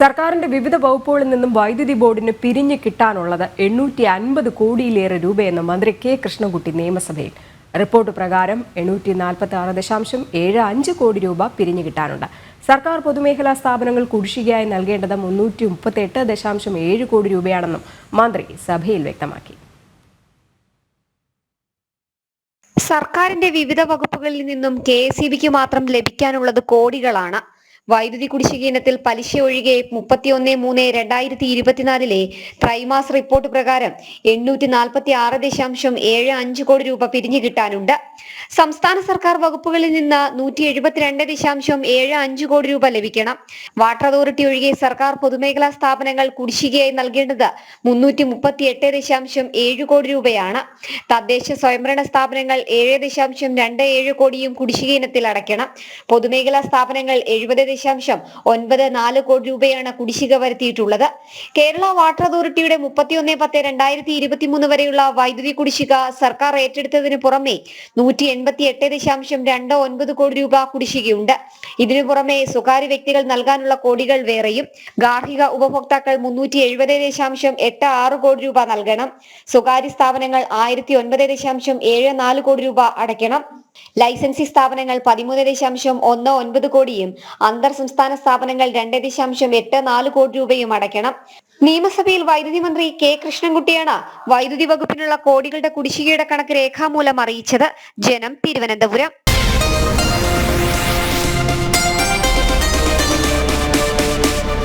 സർക്കാരിന്റെ വിവിധ വകുപ്പുകളിൽ നിന്നും വൈദ്യുതി ബോർഡിന് പിരിഞ്ഞു കിട്ടാനുള്ളത് എണ്ണൂറ്റി അൻപത് കോടിയിലേറെ രൂപയെന്ന് മന്ത്രി കെ കൃഷ്ണൻകുട്ടി നിയമസഭയിൽ. റിപ്പോർട്ട് പ്രകാരം എണ്ണൂറ്റി നാൽപ്പത്തി ആറ് ദശാംശം ഏഴ് അഞ്ച് കോടി രൂപ പിരിഞ്ഞു കിട്ടാനുണ്ട്. സർക്കാർ പൊതുമേഖലാ സ്ഥാപനങ്ങൾ കുടിശ്ശികയായി നൽകേണ്ടത് മുന്നൂറ്റി മുപ്പത്തി എട്ട് ദശാംശം ഏഴ് കോടി രൂപയാണെന്നും മന്ത്രി സഭയിൽ വ്യക്തമാക്കി. സർക്കാരിന്റെ വിവിധ വകുപ്പുകളിൽ നിന്നും കെ മാത്രം ലഭിക്കാനുള്ളത് കോടികളാണ്. വൈദ്യുതി കുടിശ്ശിക ഇനത്തിൽ പലിശ ഒഴികെ മുപ്പത്തിയൊന്ന് മൂന്ന് രണ്ടായിരത്തി ഇരുപത്തിനാലിലെ ത്രൈമാസ റിപ്പോർട്ട് പ്രകാരം എണ്ണൂറ്റി നാൽപ്പത്തി ആറ് ദശാംശം ഏഴ് അഞ്ച് കോടി രൂപ പിരിഞ്ഞു കിട്ടാനുണ്ട്. സംസ്ഥാന സർക്കാർ വകുപ്പുകളിൽ നിന്ന് നൂറ്റി എഴുപത്തിരണ്ട് ദശാംശം ഏഴ് അഞ്ച് കോടി രൂപ ലഭിക്കണം. വാട്ടർ അതോറിറ്റി ഒഴികെ സർക്കാർ പൊതുമേഖലാ സ്ഥാപനങ്ങൾ കുടിശ്ശികയായി നൽകേണ്ടത് മുന്നൂറ്റി മുപ്പത്തി എട്ട് ദശാംശം ഏഴ് കോടി രൂപയാണ്. തദ്ദേശ സ്വയംഭരണ സ്ഥാപനങ്ങൾ ഏഴ് ദശാംശം രണ്ട് ഏഴ് കോടിയും കുടിശ്ശിക ഇനത്തിൽ അടയ്ക്കണം. പൊതുമേഖലാ സ്ഥാപനങ്ങൾ എഴുപത് ദശാംശം ഒൻപത് നാല് കോടി രൂപയാണ് കുടിശ്ശിക വരുത്തിയിട്ടുള്ളത്. കേരള വാട്ടർ അതോറിറ്റിയുടെ മുപ്പത്തിയൊന്ന് പത്ത് രണ്ടായിരത്തി ഇരുപത്തിമൂന്ന് വരെയുള്ള വൈദ്യുതി കുടിശ്ശിക സർക്കാർ ഏറ്റെടുത്തതിന് പുറമെ നൂറ്റി എൺപത്തി എട്ട് ദശാംശം രണ്ട് ഒൻപത് കോടി രൂപ കുടിശ്ശികയുണ്ട്. ഇതിനു പുറമെ സ്വകാര്യ വ്യക്തികൾ നൽകാനുള്ള കോടികൾ വേറെയും. ഗാർഹിക ഉപഭോക്താക്കൾ മുന്നൂറ്റി എഴുപത് ദശാംശം എട്ട് ആറ് കോടി രൂപ നൽകണം. സ്വകാര്യ സ്ഥാപനങ്ങൾ ആയിരത്തി ഒൻപത് ദശാംശം ഏഴ് നാല് കോടി രൂപ അടയ്ക്കണം. ലൈസൻസി സ്ഥാപനങ്ങൾ പതിമൂന്ന് ദശാംശം ഒന്ന് ഒൻപത് കോടിയും അന്തർ സംസ്ഥാന സ്ഥാപനങ്ങൾ രണ്ട് ദശാംശം എട്ട് നാല് കോടി രൂപയും അടയ്ക്കണം. നിയമസഭയിൽ വൈദ്യുതി മന്ത്രി കെ കൃഷ്ണൻകുട്ടിയാണ് വൈദ്യുതി വകുപ്പിനുള്ള കോടികളുടെ കുടിശ്ശികയുടെ കണക്ക് രേഖാമൂലം അറിയിച്ചത്. ജനം തിരുവനന്തപുരം.